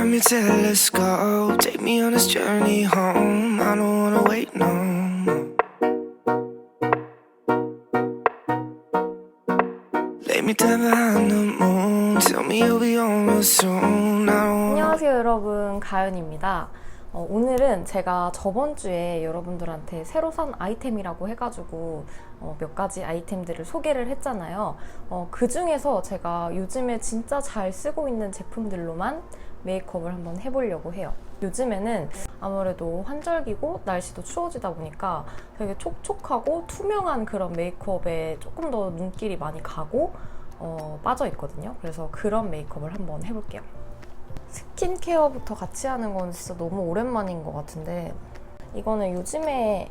I'm your telescope. Take me on this journey home. I don't wanna wait no more. Lay me down behind the moon. Tell me you'll be on real soon. I don't wanna 안녕하세요 여러분 가연입니다 어, 오늘은 제가 저번 주에 여러분들한테 새로 산 아이템이라고 해가지고 어, 몇 가지 아이템들을 소개를 했잖아요 어, 그 중에서 제가 요즘에 진짜 잘 쓰고 있는 제품들로만 메이크업을 한번 해보려고 해요. 요즘에는 아무래도 환절기고 날씨도 추워지다 보니까 되게 촉촉하고 투명한 그런 메이크업에 조금 더 눈길이 많이 가고 어, 빠져 있거든요. 그래서 그런 메이크업을 한번 해볼게요. 스킨케어부터 같이 하는 건 진짜 너무 오랜만인 것 같은데 이거는 요즘에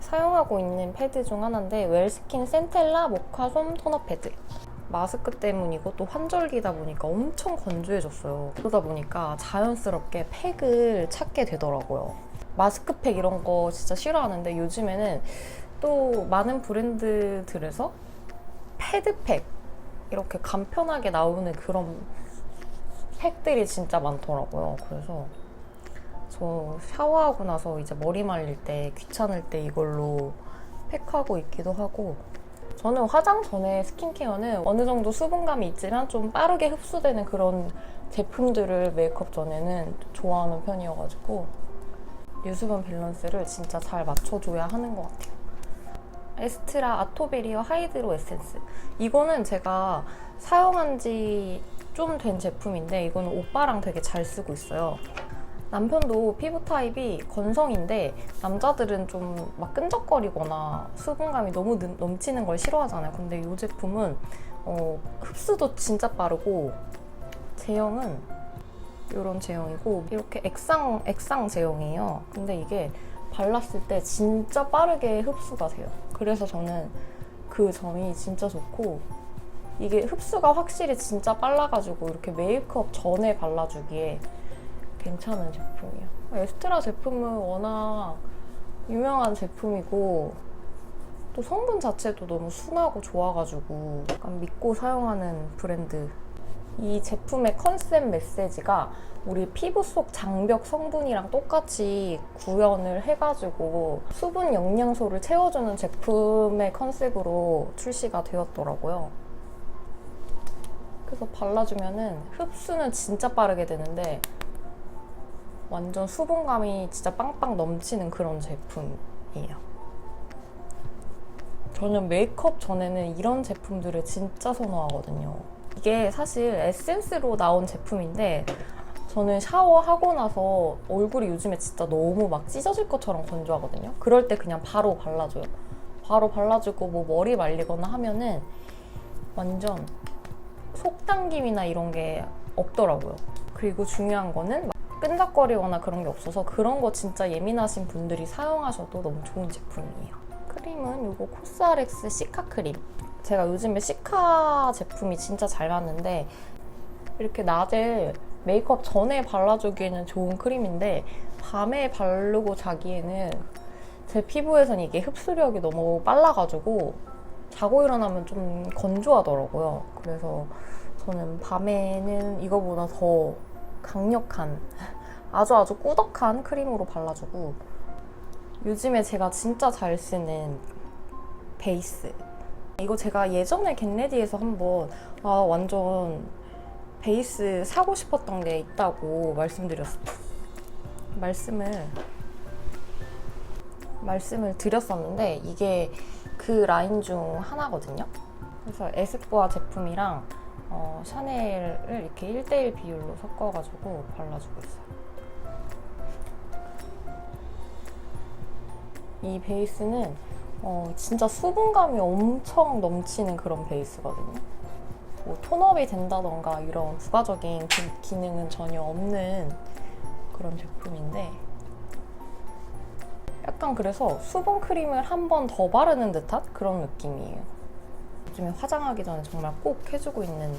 사용하고 있는 패드 중 하나인데 웰스킨 센텔라 모카 솜 토너 패드 마스크 때문이고 또 환절기다 보니까 엄청 건조해졌어요 그러다 보니까 자연스럽게 팩을 찾게 되더라고요 마스크팩 이런 거 진짜 싫어하는데 요즘에는 또 많은 브랜드들에서 패드팩 이렇게 간편하게 나오는 그런 팩들이 진짜 많더라고요. 그래서 저 샤워하고 나서 이제 머리 말릴 때 귀찮을 때 이걸로 팩하고 있기도 하고 저는 화장 전에 스킨케어는 어느 정도 수분감이 있지만 좀 빠르게 흡수되는 그런 제품들을 메이크업 전에는 좋아하는 편이어가지고 유수분 밸런스를 진짜 잘 맞춰줘야 하는 것 같아요. 에스트라 아토베리어 하이드로 에센스. 이거는 제가 사용한 지 좀 된 제품인데 이거는 오빠랑 되게 잘 쓰고 있어요. 남편도 피부 타입이 건성인데 남자들은 좀 막 끈적거리거나 수분감이 너무 는- 넘치는 걸 싫어하잖아요. 근데 이 제품은 어, 흡수도 진짜 빠르고 제형은 이런 제형이고 이렇게 액상 액상 제형이에요. 근데 이게 발랐을 때 진짜 빠르게 흡수가 돼요. 그래서 저는 그 점이 진짜 좋고 이게 흡수가 확실히 진짜 빨라가지고 이렇게 메이크업 전에 발라주기에 괜찮은 제품이에요. 에스트라 제품은 워낙 유명한 제품이고 또 성분 자체도 너무 순하고 좋아가지고 약간 믿고 사용하는 브랜드. 이 제품의 컨셉 메시지가 우리 피부 속 장벽 성분이랑 똑같이 구현을 해가지고 수분 영양소를 채워주는 제품의 컨셉으로 출시가 되었더라고요. 그래서 발라주면은 흡수는 진짜 빠르게 되는데 완전 수분감이 진짜 빵빵 넘치는 그런 제품이에요. 저는 메이크업 전에는 이런 제품들을 진짜 선호하거든요. 이게 사실 에센스로 나온 제품인데 저는 샤워하고 나서 얼굴이 요즘에 진짜 너무 막 찢어질 것처럼 건조하거든요. 그럴 때 그냥 바로 발라줘요. 바로 발라주고 뭐 머리 말리거나 하면은 완전 속 당김이나 이런 게 없더라고요. 그리고 중요한 거는 막 끈적거리거나 그런 게 없어서 그런 거 진짜 예민하신 분들이 사용하셔도 너무 좋은 제품이에요. 크림은 이거 코스알엑스 시카 크림. 제가 요즘에 시카 제품이 진짜 잘 맞는데 이렇게 낮에 메이크업 전에 발라주기에는 좋은 크림인데 밤에 바르고 자기에는 제 피부에선 이게 흡수력이 너무 빨라가지고 자고 일어나면 좀 건조하더라고요. 그래서 저는 밤에는 이거보다 더 강력한 아주 아주 꾸덕한 크림으로 발라주고 요즘에 제가 진짜 잘 쓰는 베이스 이거 제가 예전에 겟레디에서 한번 아 완전 베이스 사고 싶었던 게 있다고 말씀드렸어요. 말씀을 말씀을 드렸었는데 이게 그 라인 중 하나거든요. 그래서 에스쁘아 제품이랑 어, 샤넬을 이렇게 1대1 비율로 섞어가지고 발라주고 있어요. 이 베이스는 어, 진짜 수분감이 엄청 넘치는 그런 베이스거든요. 뭐 톤업이 된다던가 이런 부가적인 기, 기능은 전혀 없는 그런 제품인데 약간 그래서 수분 크림을 한 번 더 바르는 듯한 그런 느낌이에요. 요즘에 화장하기 전에 정말 꼭 해주고 있는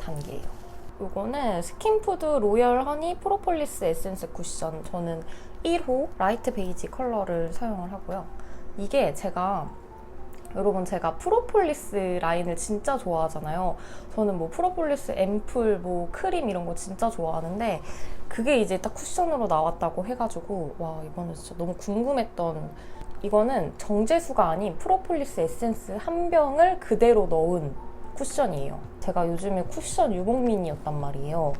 단계예요. 이거는 스킨푸드 로열 허니 프로폴리스 에센스 쿠션. 저는 1호 라이트 베이지 컬러를 사용을 하고요. 이게 제가 여러분 제가 프로폴리스 라인을 진짜 좋아하잖아요. 저는 뭐 프로폴리스 앰플, 뭐 크림 이런 거 진짜 좋아하는데 그게 이제 딱 쿠션으로 나왔다고 해가지고 와 이거는 진짜 너무 궁금했던 이거는 정제수가 아닌 프로폴리스 에센스 한 병을 그대로 넣은 쿠션이에요. 제가 요즘에 쿠션 유목민이었단 말이에요.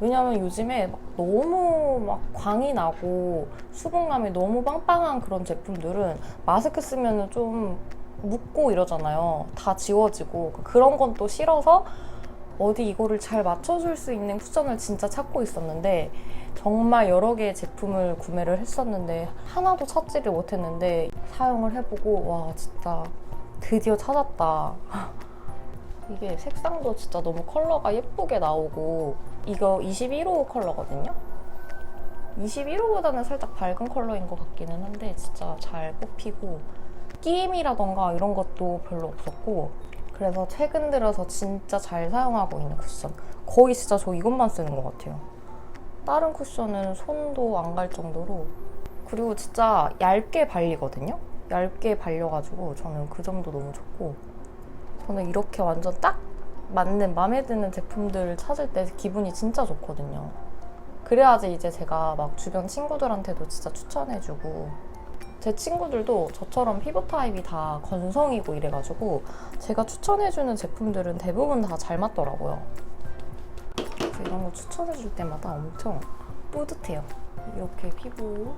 왜냐면 요즘에 막 너무 막 광이 나고 수분감이 너무 빵빵한 그런 제품들은 마스크 쓰면은 좀 묻고 이러잖아요. 다 지워지고 그런 건 또 싫어서 어디 이거를 잘 맞춰줄 수 있는 쿠션을 진짜 찾고 있었는데 정말 여러 개의 제품을 구매를 했었는데 하나도 찾지를 못했는데 사용을 해보고 와 진짜 드디어 찾았다. 이게 색상도 진짜 너무 컬러가 예쁘게 나오고 이거 21호 컬러거든요. 21호보다는 살짝 밝은 컬러인 것 같기는 한데 진짜 잘 뽑히고 끼임이라던가 이런 것도 별로 없었고 그래서 최근 들어서 진짜 잘 사용하고 있는 쿠션 거의 진짜 저 이것만 쓰는 것 같아요 다른 쿠션은 손도 안 갈 정도로 그리고 진짜 얇게 발리거든요 얇게 발려가지고 저는 그 점도 너무 좋고 저는 이렇게 완전 딱 맞는 마음에 드는 제품들을 찾을 때 기분이 진짜 좋거든요 그래야지 이제 제가 막 주변 친구들한테도 진짜 추천해주고 제 친구들도 저처럼 피부 타입이 다 건성이고 이래가지고 제가 추천해주는 제품들은 대부분 다 잘 맞더라고요. 그래서 이런 거 추천해줄 때마다 엄청 뿌듯해요. 이렇게 피부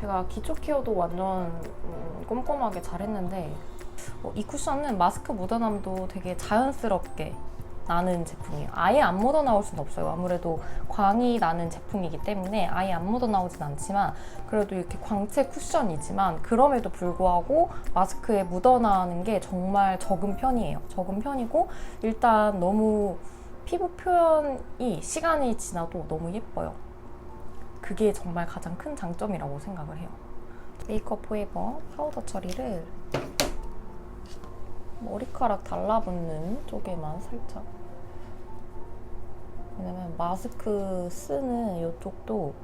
제가 기초 케어도 완전 음, 꼼꼼하게 잘했는데 어, 이 쿠션은 마스크 묻어남도 되게 자연스럽게 나는 제품이에요. 아예 안 묻어 나올 수는 없어요. 아무래도 광이 나는 제품이기 때문에 아예 안 묻어 나오진 않지만 그래도 이렇게 광채 쿠션이지만 그럼에도 불구하고 마스크에 묻어 나는 게 정말 적은 편이에요. 적은 편이고 일단 너무 피부 표현이 시간이 지나도 너무 예뻐요. 그게 정말 가장 큰 장점이라고 생각을 해요. 메이크업 포에버 파우더 처리를 머리카락 달라붙는 쪽에만 살짝 왜냐면 마스크 쓰는 이쪽도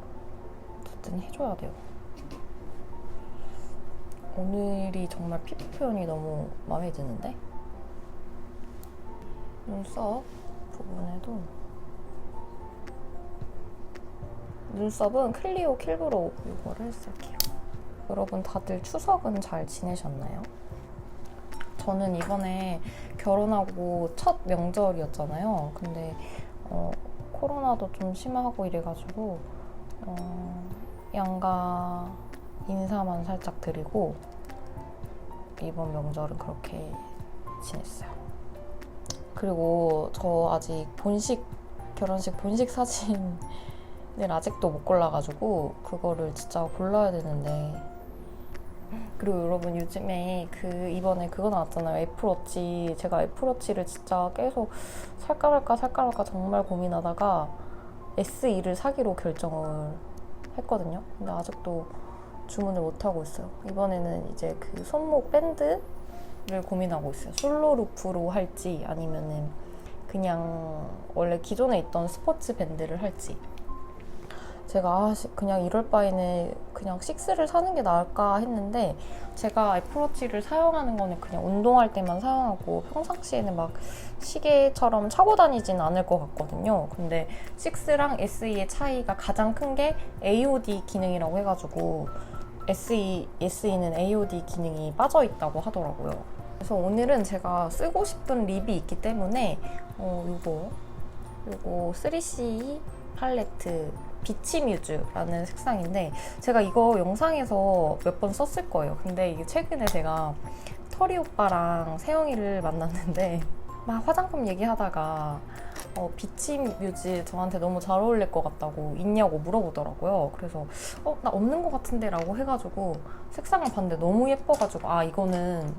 어쨌든 해줘야 돼요 오늘이 정말 피부 표현이 너무 마음에 드는데 눈썹 부분에도 눈썹은 클리오 킬브로우 이거를 쓸게요 여러분 다들 추석은 잘 지내셨나요? 저는 이번에 결혼하고 첫 명절이었잖아요. 근데 어, 코로나도 좀 심하고 이래가지고 어, 양가 인사만 살짝 드리고 이번 명절은 그렇게 지냈어요. 그리고 저 아직 본식 결혼식 본식 사진을 아직도 못 골라가지고 그거를 진짜 골라야 되는데. 그리고 여러분 요즘에 그 이번에 그거 나왔잖아요. 애플워치. 제가 애플워치를 진짜 계속 살까 말까 살까 말까 정말 고민하다가 SE를 사기로 결정을 했거든요. 근데 아직도 주문을 못 하고 있어요. 이번에는 이제 그 손목 밴드 를 고민하고 있어요 솔로 루프로 할지 아니면은 그냥 원래 기존에 있던 스포츠 밴드를 할지 제가 아, 시- 그냥 이럴 바에는 그냥 6를 사는 게 나을까 했는데 제가 애플워치를 사용하는 거는 그냥 운동할 때만 사용하고 평상시에는 막 시계처럼 차고 다니진 않을 것 같거든요. 근데 6랑 SE의 차이가 가장 큰 게 AOD 기능이라고 해가지고 SE, SE는 AOD 기능이 빠져 있다고 하더라고요. 그래서 오늘은 제가 쓰고 싶은 립이 있기 때문에 어, 요거 요거 3C 팔레트 비치 뮤즈라는 색상인데 제가 이거 영상에서 몇 번 썼을 거예요. 근데 이게 최근에 제가 터리 오빠랑 세영이를 만났는데 막 화장품 얘기하다가 어, 비치뮤즈 저한테 너무 잘 어울릴 것 같다고 있냐고 물어보더라고요. 그래서 어, 나 없는 것 같은데 라고 해가지고 색상을 봤는데 너무 예뻐가지고 아 이거는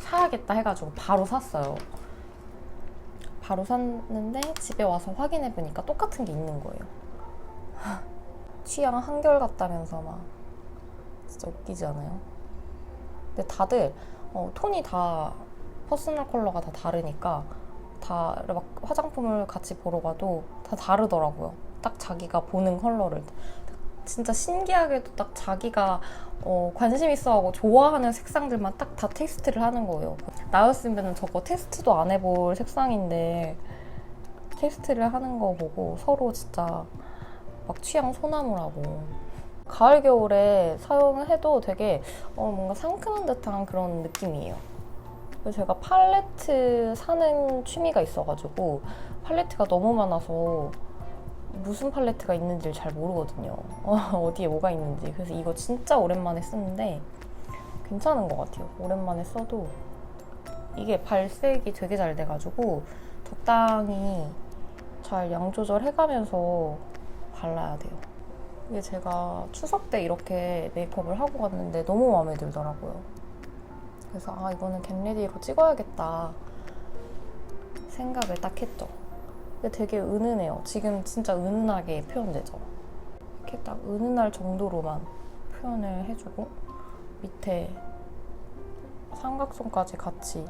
사야겠다 해가지고 바로 샀어요. 바로 샀는데 집에 와서 확인해 보니까 똑같은 게 있는 거예요. 취향 한결같다면서 막 진짜 웃기지 않아요? 근데 다들 어, 톤이 다 퍼스널 컬러가 다 다르니까 다 막 화장품을 같이 보러 가도 다 다르더라고요. 딱 자기가 보는 컬러를 진짜 신기하게도 딱 자기가 어, 관심 있어하고 좋아하는 색상들만 딱 다 테스트를 하는 거예요. 나였으면 저거 테스트도 안 해볼 색상인데 테스트를 하는 거 보고 서로 진짜 막 취향 소나무라고. 가을 겨울에 사용을 해도 되게 어, 뭔가 상큼한 듯한 그런 느낌이에요. 제가 팔레트 사는 취미가 있어가지고 팔레트가 너무 많아서 무슨 팔레트가 있는지를 잘 모르거든요. 어, 어디에 뭐가 있는지. 그래서 이거 진짜 오랜만에 쓰는데 괜찮은 것 같아요. 오랜만에 써도 이게 발색이 되게 잘 돼가지고 적당히 잘 양 조절해가면서 발라야 돼요. 이게 제가 추석 때 이렇게 메이크업을 하고 갔는데 너무 마음에 들더라고요. 그래서 아 이거는 겟레디로 찍어야겠다 생각을 딱 했죠. 근데 되게 은은해요. 지금 진짜 은은하게 표현되죠. 이렇게 딱 은은할 정도로만 표현을 해주고 밑에 삼각선까지 같이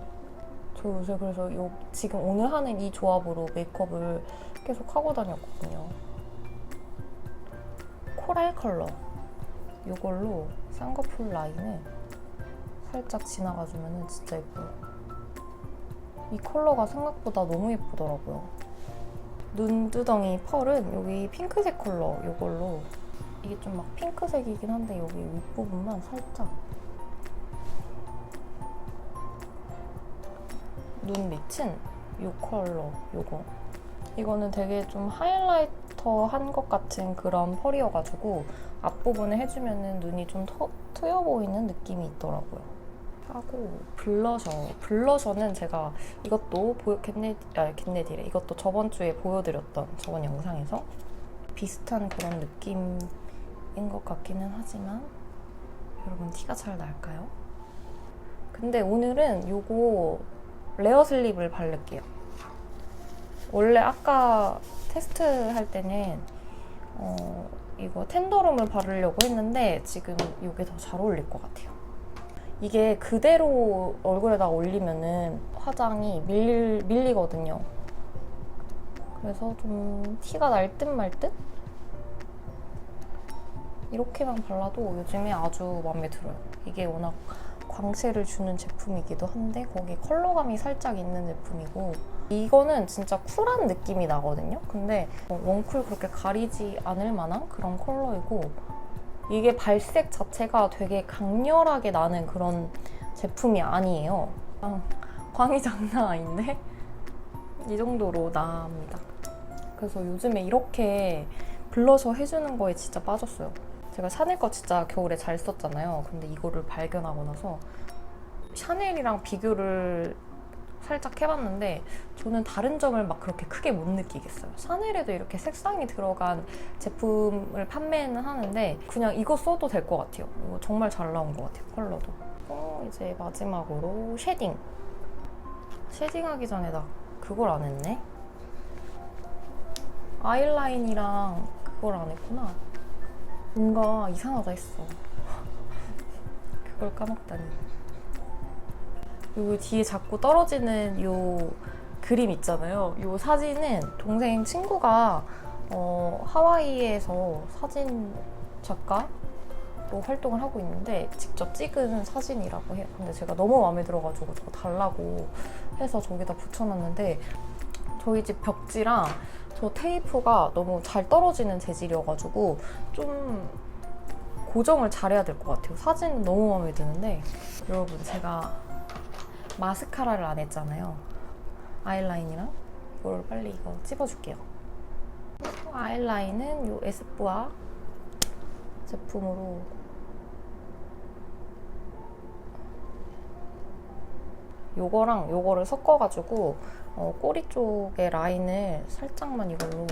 저 요새 그래서 요 지금 오늘 하는 이 조합으로 메이크업을 계속 하고 다녔거든요. 코랄 컬러 이걸로 쌍꺼풀 라인을 살짝 지나가주면 진짜 예뻐요. 이 컬러가 생각보다 너무 예쁘더라고요. 눈두덩이 펄은 여기 핑크색 컬러 이걸로 이게 좀 막 핑크색이긴 한데 여기 윗부분만 살짝 눈 밑은 이 컬러 요거 이거는 되게 좀 하이라이터 한 것 같은 그런 펄이어가지고 앞부분에 해주면은 눈이 좀 터, 트여 보이는 느낌이 있더라고요 하고 블러셔 블러셔는 제가 이것도 보여 겟레디 아 겟레디래 이것도 저번 주에 보여드렸던 저번 영상에서 비슷한 그런 느낌인 것 같기는 하지만 여러분 티가 잘 날까요? 근데 오늘은 요거 레어 슬립을 바를게요. 원래 아까 테스트 할 때는 어, 이거 텐더룸을 바르려고 했는데 지금 이게 더 잘 어울릴 것 같아요. 이게 그대로 얼굴에다 올리면은 화장이 밀, 밀리거든요. 그래서 좀 티가 날 듯 말 듯? 이렇게만 발라도 요즘에 아주 마음에 들어요. 이게 워낙 광채를 주는 제품이기도 한데 거기 컬러감이 살짝 있는 제품이고 이거는 진짜 쿨한 느낌이 나거든요. 근데 어, 웜쿨 그렇게 가리지 않을 만한 그런 컬러이고 이게 발색 자체가 되게 강렬하게 나는 그런 제품이 아니에요. 아, 광이 장난 아닌데? 이 정도로 나옵니다. 그래서 요즘에 이렇게 블러셔 해주는 거에 진짜 빠졌어요. 제가 샤넬 거 진짜 겨울에 잘 썼잖아요. 근데 이거를 발견하고 나서 샤넬이랑 비교를 살짝 해봤는데 저는 다른 점을 막 그렇게 크게 못 느끼겠어요. 샤넬에도 이렇게 색상이 들어간 제품을 판매는 하는데 그냥 이거 써도 될 것 같아요. 이거 정말 잘 나온 것 같아요. 컬러도. 어, 이제 마지막으로 쉐딩. 쉐딩하기 전에 나 그걸 안 했네. 아이라인이랑 그걸 안 했구나. 뭔가 이상하다 했어. 그걸 까먹다니. 요 뒤에 자꾸 떨어지는 요 그림 있잖아요. 요 사진은 동생 친구가 어, 하와이에서 사진 작가 로 활동을 하고 있는데 직접 찍은 사진이라고 해요. 근데 제가 너무 마음에 들어가지고 저거 달라고 해서 저기다 붙여놨는데 저희 집 벽지랑 저 테이프가 너무 잘 떨어지는 재질이어가지고 좀 고정을 잘해야 될 것 같아요. 사진은 너무 마음에 드는데 여러분 제가 마스카라를 안 했잖아요. 아이라인이랑 이걸 빨리 이거 찝어줄게요. 아이라인은 이 에스쁘아 제품으로 요거랑 요거를 섞어가지고 어, 꼬리 쪽에 라인을 살짝만 이걸로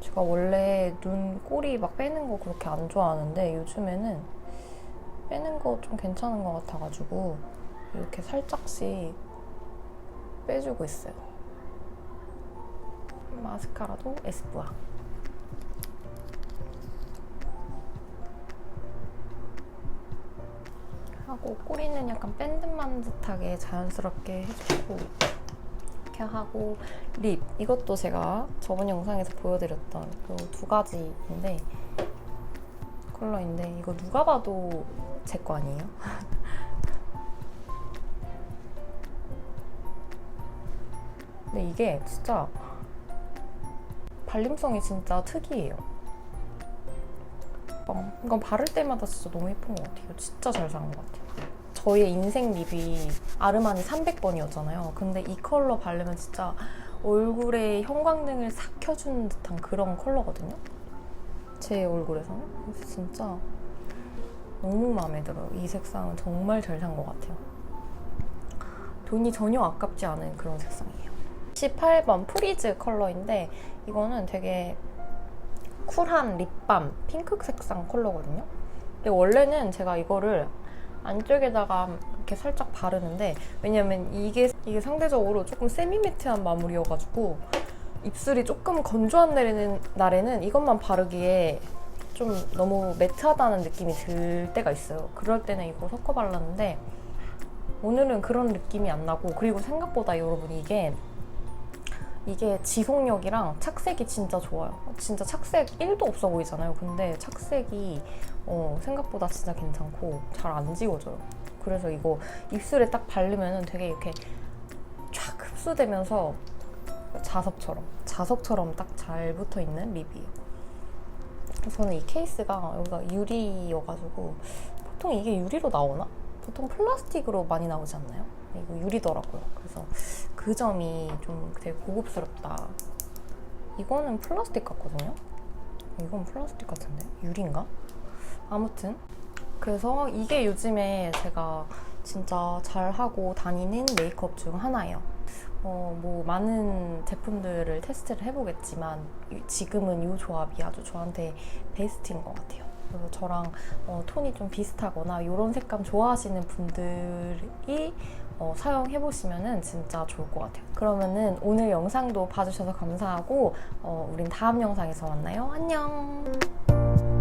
제가 원래 눈 꼬리 막 빼는 거 그렇게 안 좋아하는데 요즘에는 빼는 거 좀 괜찮은 것 같아가지고 이렇게 살짝씩 빼주고 있어요. 마스카라도 에스쁘아. 하고 꼬리는 약간 밴드만 듯하게 자연스럽게 해주고 이렇게 하고 립 이것도 제가 저번 영상에서 보여드렸던 그 두 가지인데 컬러인데 이거 누가 봐도 제 거 아니에요? 근데 이게 진짜 발림성이 진짜 특이해요. 어, 이건 바를 때마다 진짜 너무 예쁜 것 같아요. 진짜 잘 산 것 같아요. 저희의 인생 립이 아르마니 300번이었잖아요. 근데 이 컬러 바르면 진짜 얼굴에 형광등을 싹 켜주는 듯한 그런 컬러거든요. 제 얼굴에서는. 진짜 너무 마음에 들어요. 이 색상은 정말 잘 산 것 같아요. 돈이 전혀 아깝지 않은 그런 색상이에요. 18번 프리즈 컬러인데 이거는 되게 쿨한 립밤 핑크 색상 컬러거든요. 근데 원래는 제가 이거를 안쪽에다가 이렇게 살짝 바르는데 왜냐면 이게 이게 상대적으로 조금 세미매트한 마무리여가지고 입술이 조금 건조한 날에는, 날에는 이것만 바르기에 좀 너무 매트하다는 느낌이 들 때가 있어요. 그럴 때는 이거 섞어 발랐는데 오늘은 그런 느낌이 안 나고 그리고 생각보다 여러분 이게 이게 지속력이랑 착색이 진짜 좋아요. 진짜 착색 1도 없어 보이잖아요. 근데 착색이 어, 생각보다 진짜 괜찮고 잘 안 지워져요. 그래서 이거 입술에 딱 바르면 되게 이렇게 쫙 흡수되면서 자석처럼 자석처럼 딱 잘 붙어 있는 립이에요. 저는 이 케이스가 여기가 유리여가지고 보통 이게 유리로 나오나? 보통 플라스틱으로 많이 나오지 않나요? 이거 유리더라고요. 그래서 그 점이 좀 되게 고급스럽다. 이거는 플라스틱 같거든요? 이건 플라스틱 같은데? 유리인가? 아무튼. 그래서 이게 요즘에 제가 진짜 잘 하고 다니는 메이크업 중 하나예요. 어, 뭐, 많은 제품들을 테스트를 해보겠지만, 이- 지금은 이 조합이 아주 저한테 베스트인 것 같아요. 그래서 저랑 어, 톤이 좀 비슷하거나 이런 색감 좋아하시는 분들이 어, 사용해 보시면 진짜 좋을 것 같아요. 그러면은 오늘 영상도 봐주셔서 감사하고, 어, 우린 다음 영상에서 만나요. 안녕!